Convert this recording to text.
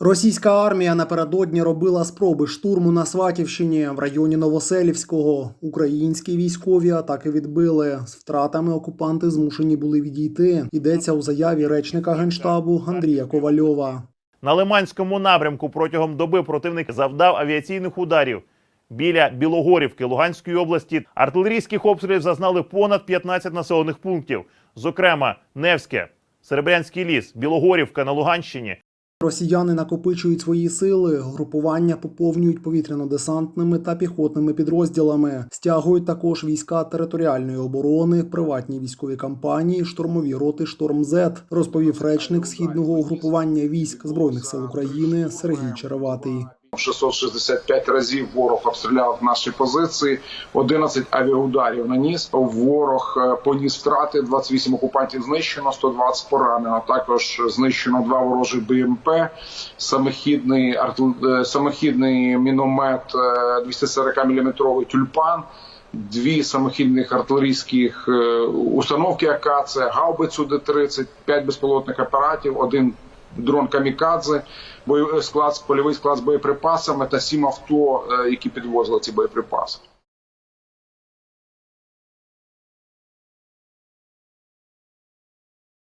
Російська армія напередодні робила спроби штурму на Сватівщині в районі Новоселівського. Українські військові атаки відбили. З втратами окупанти змушені були відійти. Йдеться у заяві речника генштабу Андрія Ковальова. На Лиманському напрямку протягом доби противник завдав авіаційних ударів. Біля Білогорівки Луганської області артилерійських обстрілів зазнали понад 15 населених пунктів, зокрема Невське, Серебрянський ліс, Білогорівка на Луганщині. Росіяни накопичують свої сили, групування поповнюють повітряно-десантними та піхотними підрозділами, стягують також війська територіальної оборони, приватні військові кампанії, штурмові роти «Шторм Зет», розповів речник східного угрупування військ збройних сил України Сергій Череватий. 665 разів ворог обстріляв наші позиції, 11 авіаударів наніс. Ворог е, поніс втрати, 28 окупантів знищено, 120 поранено. Також знищено два ворожі БМП, самохідний е, самохідний міномет 240 мм тюльпан. Дві самохідних артилерійських е, установки АК, це гаубицю Д-30, 5 безпілотних апаратів, один дрон камікадзе, бойовий склад, польовий склад з боєприпасами та сім авто, е, які підвозили ці боєприпаси.